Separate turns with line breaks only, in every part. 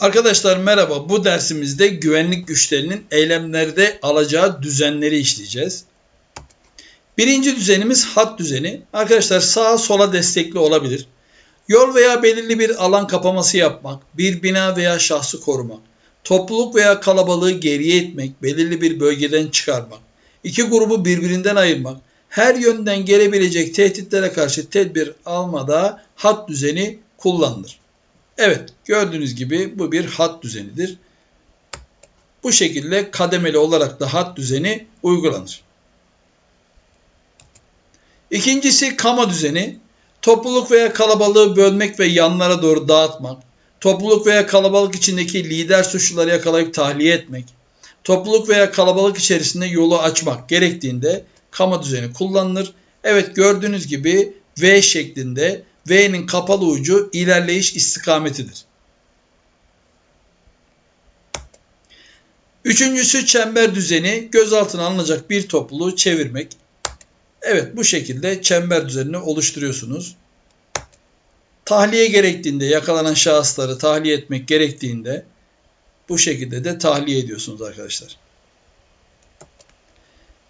Arkadaşlar merhaba. Bu dersimizde güvenlik güçlerinin eylemlerde alacağı düzenleri işleyeceğiz. Birinci düzenimiz hat düzeni. Arkadaşlar sağa sola destekli olabilir. Yol veya belirli bir alan kapaması yapmak, bir bina veya şahsı korumak, topluluk veya kalabalığı geriye etmek, belirli bir bölgeden çıkarmak, iki grubu birbirinden ayırmak, her yönden gelebilecek tehditlere karşı tedbir almada hat düzeni kullanılır. Evet, gördüğünüz gibi bu bir hat düzenidir. Bu şekilde kademeli olarak da hat düzeni uygulanır. İkincisi kama düzeni. Topluluk veya kalabalığı bölmek ve yanlara doğru dağıtmak. Topluluk veya kalabalık içindeki lider suçluları yakalayıp tahliye etmek. Topluluk veya kalabalık içerisinde yolu açmak gerektiğinde kama düzeni kullanılır. Evet gördüğünüz gibi V şeklinde V'nin kapalı ucu ilerleyiş istikametidir. Üçüncüsü çember düzeni gözaltına alınacak bir topluluğu çevirmek. Evet bu şekilde çember düzenini oluşturuyorsunuz. Tahliye gerektiğinde yakalanan şahısları tahliye etmek gerektiğinde bu şekilde de tahliye ediyorsunuz arkadaşlar.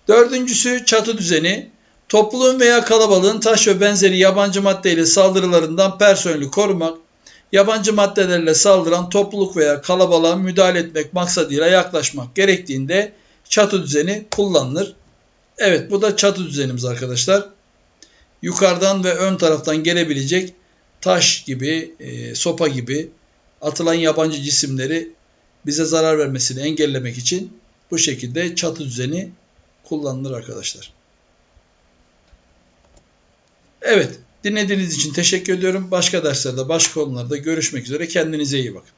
Dördüncüsü çatı düzeni. Topluluğun veya kalabalığın taş ve benzeri yabancı maddeyle saldırılarından personeli korumak, yabancı maddelerle saldıran topluluk veya kalabalığa müdahale etmek maksadıyla yaklaşmak gerektiğinde çatı düzeni kullanılır. Evet bu da çatı düzenimiz arkadaşlar. Yukarıdan ve ön taraftan gelebilecek taş gibi, e, sopa gibi atılan yabancı cisimleri bize zarar vermesini engellemek için bu şekilde çatı düzeni kullanılır arkadaşlar. Evet, dinlediğiniz için teşekkür ediyorum. Başka derslerde, başka konularda görüşmek üzere. Kendinize iyi bakın.